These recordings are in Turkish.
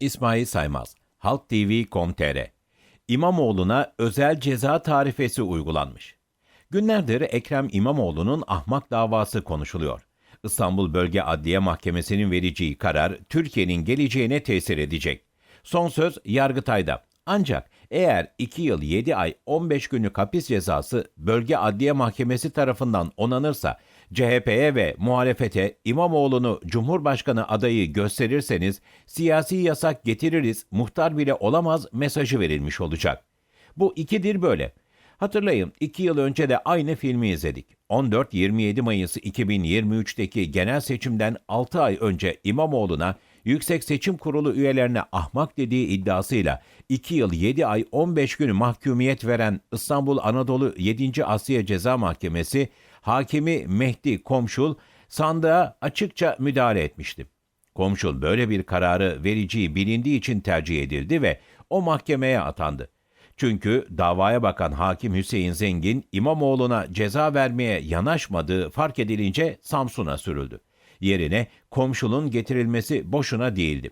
İsmail Saymaz, Halk TV.com.tr İmamoğlu'na özel ceza tarifesi uygulanmış. Günlerdir Ekrem İmamoğlu'nun ahmak davası konuşuluyor. İstanbul Bölge Adliye Mahkemesi'nin vereceği karar Türkiye'nin geleceğine tesir edecek. Son söz Yargıtay'da. Ancak eğer 2 yıl 7 ay 15 günlük hapis cezası Bölge Adliye Mahkemesi tarafından onanırsa CHP'ye ve muhalefete İmamoğlu'nu Cumhurbaşkanı adayı gösterirseniz siyasi yasak getiririz, muhtar bile olamaz mesajı verilmiş olacak. Bu ikidir böyle. Hatırlayın 2 yıl önce de aynı filmi izledik. 14-27 Mayıs 2023'teki genel seçimden 6 ay önce İmamoğlu'na Yüksek Seçim Kurulu üyelerine ahmak dediği iddiasıyla 2 yıl 7 ay 15 gün mahkumiyet veren İstanbul Anadolu 7. Asya Ceza Mahkemesi hakimi Mehdi Komşul sandığa açıkça müdahale etmişti. Komşul böyle bir kararı vereceği bilindiği için tercih edildi ve o mahkemeye atandı. Çünkü davaya bakan hakim Hüseyin Zengin İmamoğlu'na ceza vermeye yanaşmadığı fark edilince Samsun'a sürüldü. Yerine komşulun getirilmesi boşuna değildi.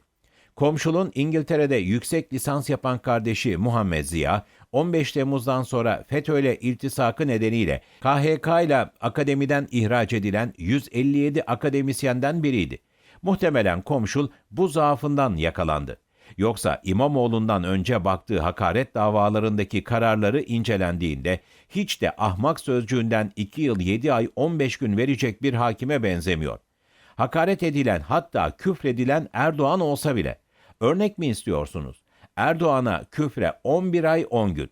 Komşulun İngiltere'de yüksek lisans yapan kardeşi Muhammed Ziya, 15 Temmuz'dan sonra FETÖ'yle iltisakı nedeniyle KHK ile akademiden ihraç edilen 157 akademisyenden biriydi. Muhtemelen komşul bu zaafından yakalandı. Yoksa İmamoğlu'ndan önce baktığı hakaret davalarındaki kararları incelendiğinde hiç de ahmak sözcüğünden 2 yıl 7 ay 15 gün verecek bir hakime benzemiyor. Hakaret edilen hatta küfredilen Erdoğan olsa bile. Örnek mi istiyorsunuz? Erdoğan'a küfre 11 ay 10 gün.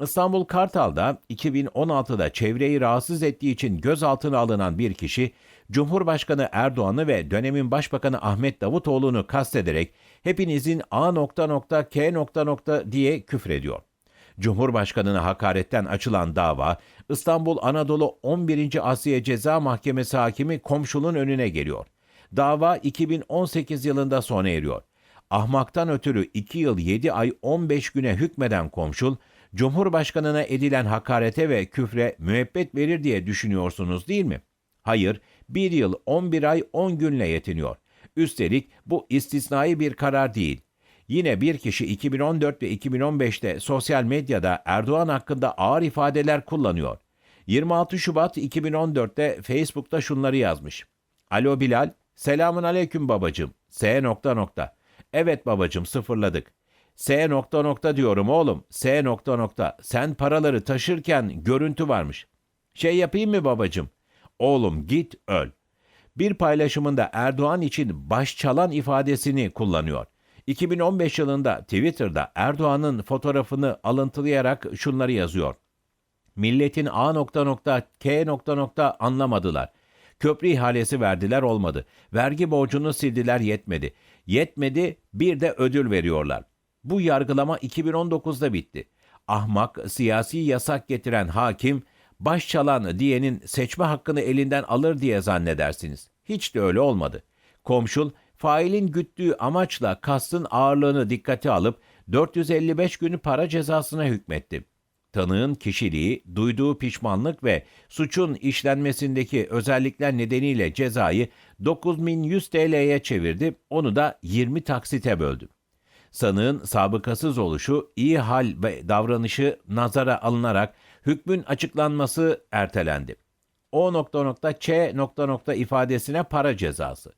İstanbul Kartal'da 2016'da çevreyi rahatsız ettiği için gözaltına alınan bir kişi, Cumhurbaşkanı Erdoğan'ı ve dönemin Başbakanı Ahmet Davutoğlu'nu kastederek hepinizin A nokta nokta K nokta nokta diye küfrediyor. Cumhurbaşkanına hakaretten açılan dava İstanbul Anadolu 11. Asya Ceza Mahkemesi hakimi komşunun önüne geliyor. Dava 2018 yılında sona eriyor. Ahmaktan ötürü 2 yıl 7 ay 15 güne hükmeden komşul, Cumhurbaşkanına edilen hakarete ve küfre müebbet verir diye düşünüyorsunuz değil mi? Hayır, 1 yıl 11 ay 10 günle yetiniyor. Üstelik bu istisnai bir karar değil. Yine bir kişi 2014 ve 2015'te sosyal medyada Erdoğan hakkında ağır ifadeler kullanıyor. 26 Şubat 2014'te Facebook'ta şunları yazmış. Alo Bilal, selamun aleyküm babacım. S nokta nokta. Evet babacım sıfırladık. S nokta nokta diyorum oğlum. S nokta nokta. Sen paraları taşırken görüntü varmış. Şey yapayım mı babacım? Oğlum git öl. Bir paylaşımında Erdoğan için baş çalan ifadesini kullanıyor. 2015 yılında Twitter'da Erdoğan'ın fotoğrafını alıntılayarak şunları yazıyor. Milletin A nokta nokta K nokta nokta anlamadılar. Köprü ihalesi verdiler olmadı. Vergi borcunu sildiler yetmedi. Yetmedi bir de ödül veriyorlar. Bu yargılama 2019'da bitti. Ahmak, siyasi yasak getiren hakim, baş çalan diyenin seçme hakkını elinden alır diye zannedersiniz. Hiç de öyle olmadı. Komşul, failin güttüğü amaçla kastın ağırlığını dikkate alıp 455 günü para cezasına hükmetti. Tanığın kişiliği, duyduğu pişmanlık ve suçun işlenmesindeki özellikler nedeniyle cezayı 9100 TL'ye çevirdi, onu da 20 taksite böldü. Sanığın sabıkasız oluşu, iyi hal ve davranışı nazara alınarak hükmün açıklanması ertelendi. O nokta nokta Ç nokta nokta ifadesine para cezası.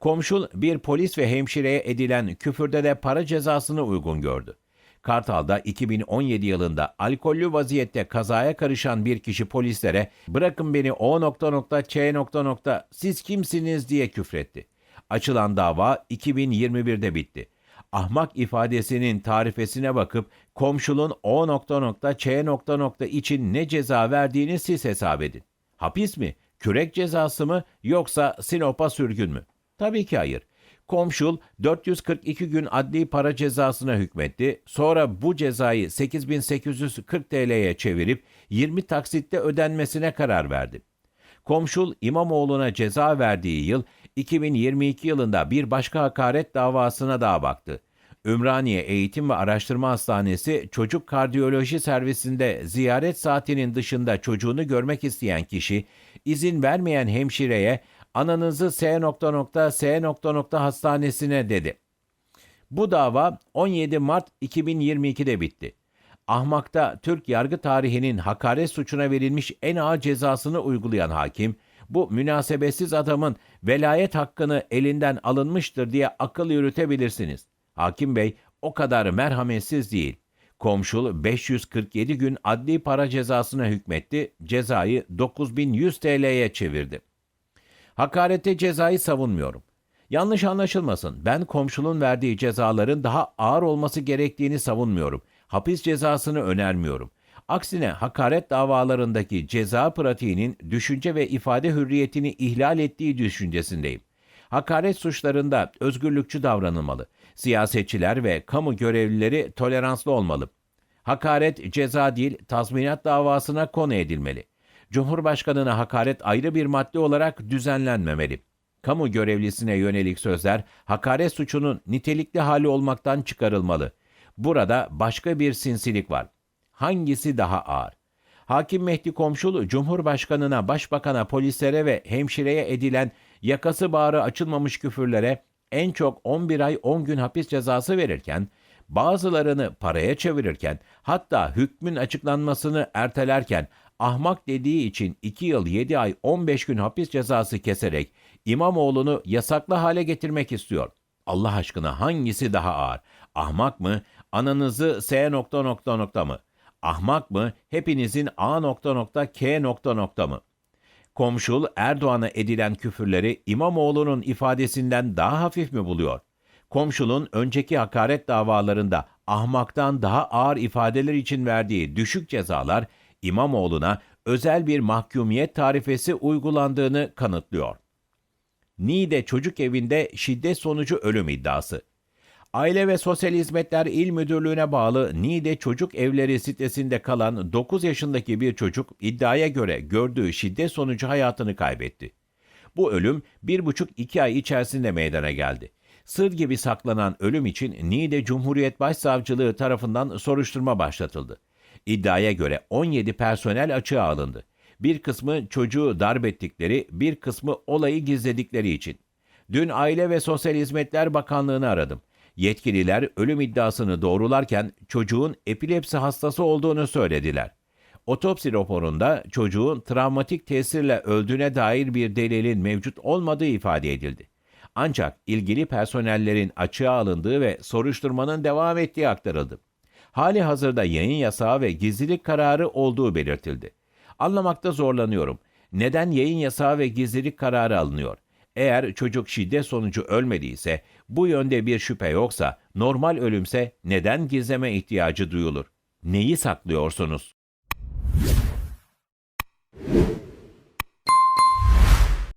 Komşul bir polis ve hemşireye edilen küfürde de para cezasını uygun gördü. Kartal'da 2017 yılında alkollü vaziyette kazaya karışan bir kişi polislere bırakın beni o nokta nokta Ç nokta nokta siz kimsiniz diye küfretti. Açılan dava 2021'de bitti. Ahmak ifadesinin tarifesine bakıp komşulun o nokta nokta Ç nokta nokta için ne ceza verdiğini siz hesap edin. Hapis mi? Kürek cezası mı? Yoksa Sinop'a sürgün mü? Tabii ki hayır. Komşul 442 gün adli para cezasına hükmetti. Sonra bu cezayı 8840 TL'ye çevirip 20 taksitte ödenmesine karar verdi. Komşul İmamoğlu'na ceza verdiği yıl 2022 yılında bir başka hakaret davasına daha baktı. Ümraniye Eğitim ve Araştırma Hastanesi çocuk kardiyoloji servisinde ziyaret saatinin dışında çocuğunu görmek isteyen kişi izin vermeyen hemşireye ananızı S nokta nokta S nokta nokta hastanesine dedi. Bu dava 17 Mart 2022'de bitti. Ahmak'ta Türk yargı tarihinin hakaret suçuna verilmiş en ağır cezasını uygulayan hakim, bu münasebetsiz adamın velayet hakkını elinden alınmıştır diye akıl yürütebilirsiniz. Hakim Bey o kadar merhametsiz değil. Komşul 547 gün adli para cezasına hükmetti, cezayı 9100 TL'ye çevirdi. Hakarete cezayı savunmuyorum. Yanlış anlaşılmasın. Ben komşunun verdiği cezaların daha ağır olması gerektiğini savunmuyorum. Hapis cezasını önermiyorum. Aksine hakaret davalarındaki ceza pratiğinin düşünce ve ifade hürriyetini ihlal ettiği düşüncesindeyim. Hakaret suçlarında özgürlükçü davranılmalı. Siyasetçiler ve kamu görevlileri toleranslı olmalı. Hakaret ceza değil, tazminat davasına konu edilmeli. Cumhurbaşkanına hakaret ayrı bir madde olarak düzenlenmemeli. Kamu görevlisine yönelik sözler hakaret suçunun nitelikli hali olmaktan çıkarılmalı. Burada başka bir sinsilik var. Hangisi daha ağır? Hakim Mehdi Komşulu, Cumhurbaşkanına, Başbakan'a, polislere ve hemşireye edilen yakası bağrı açılmamış küfürlere en çok 11 ay 10 gün hapis cezası verirken, bazılarını paraya çevirirken, hatta hükmün açıklanmasını ertelerken ahmak dediği için 2 yıl 7 ay 15 gün hapis cezası keserek İmamoğlu'nu yasaklı hale getirmek istiyor. Allah aşkına hangisi daha ağır? Ahmak mı? Ananızı S nokta nokta nokta mı? Ahmak mı? Hepinizin A nokta nokta K nokta nokta mı? Komşul Erdoğan'a edilen küfürleri İmamoğlu'nun ifadesinden daha hafif mi buluyor? Komşulun önceki hakaret davalarında ahmaktan daha ağır ifadeler için verdiği düşük cezalar İmamoğlu'na özel bir mahkumiyet tarifesi uygulandığını kanıtlıyor. Niğde Çocuk Evi'nde şiddet sonucu ölüm iddiası. Aile ve Sosyal Hizmetler İl Müdürlüğü'ne bağlı Niğde Çocuk Evleri sitesinde kalan 9 yaşındaki bir çocuk iddiaya göre gördüğü şiddet sonucu hayatını kaybetti. Bu ölüm 1,5-2 ay içerisinde meydana geldi. Sır gibi saklanan ölüm için Niğde Cumhuriyet Başsavcılığı tarafından soruşturma başlatıldı. İddiaya göre 17 personel açığa alındı. Bir kısmı çocuğu darp ettikleri, bir kısmı olayı gizledikleri için. Dün Aile ve Sosyal Hizmetler Bakanlığı'nı aradım. Yetkililer ölüm iddiasını doğrularken çocuğun epilepsi hastası olduğunu söylediler. Otopsi raporunda çocuğun travmatik tesirle öldüğüne dair bir delilin mevcut olmadığı ifade edildi. Ancak ilgili personellerin açığa alındığı ve soruşturmanın devam ettiği aktarıldı. Hali hazırda yayın yasağı ve gizlilik kararı olduğu belirtildi. Anlamakta zorlanıyorum. Neden yayın yasağı ve gizlilik kararı alınıyor? Eğer çocuk şiddet sonucu ölmediyse, bu yönde bir şüphe yoksa, normal ölümse neden gizleme ihtiyacı duyulur? Neyi saklıyorsunuz?